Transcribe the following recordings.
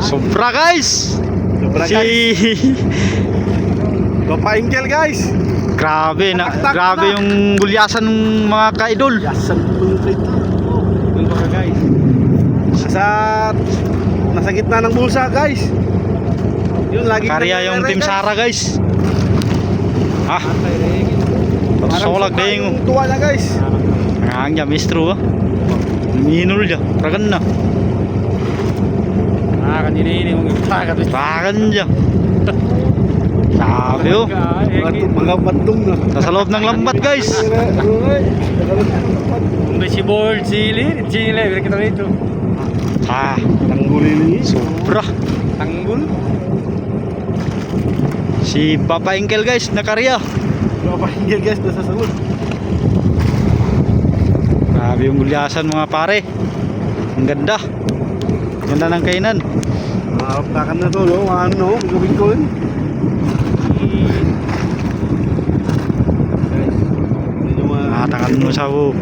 Sobra guys! Sobra Si... guys. Papaingkel guys. grabe na, Taktak grabe na. yung gulyasan ng mga kaidol. Yasan po yung plate. Guys. Nasa, nasa gitna ng bulsa guys. Yun, lagi Karya yung Team Sara guys. Ah, solag yung Tuwa na guys. Ang niya, mistro ah. Minul niya, ragan na. Ah, kanina ini mong ipakat. Ragan niya. Sabi oh. Mga, mga bandong na. Nasa loob ng lambat guys. May si Bold, sili, sili, bila kita dito. Ah, Tanggulin niya. sobra. Tanggul. Si Papa Engkel guys, nakarya. Papaingkel guys, nasa salon. Grabe yung gulyasan mga pare. Ang ganda. Ganda ng kainan. Makaptakan na to, no? Ano, gawin ko yun. Nakatakan mo sa oh.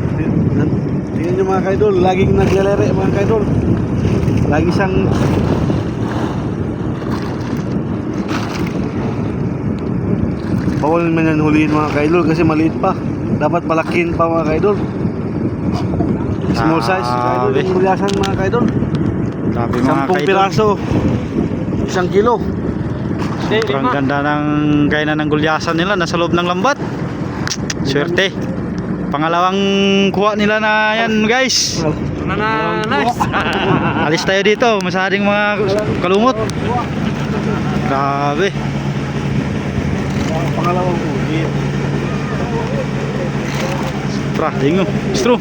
Tingnan nyo mga kaidol, laging naglalere mga kaidol. Lagi siyang... Bawal man yan huliin mga kaidol kasi maliit pa. Dapat palakin pa mga kaidol. Small size kaidol yung mga kaidol. Grabe mga Sampung kaidol. piraso. Isang kilo. Sobrang ganda ng kainan ng gulyasan nila. Nasa loob ng lambat. Swerte. Pangalawang kuha nila na yan guys. Na na, nice. Alis tayo dito. Masyading mga kalumot. Grabe. Pangalawang huli. Pra, dingo. Stro.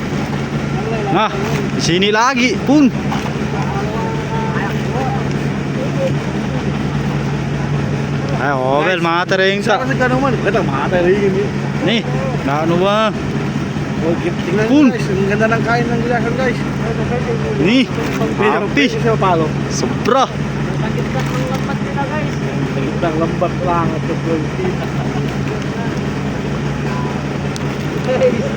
Nah, di sini lagi pun. ആ ഓവൽ മാത്രയും Kasi ka naman, ganda mata rin yun. Ni, naano ba? Oh, tingnan nyo, Cool. guys, ang ganda ng kain ng Gilasan guys. Ni, happy. Happy siya palo. Sobra. Nakikita ko lang na guys. Ang lambak lang at sobrang tita. Guys,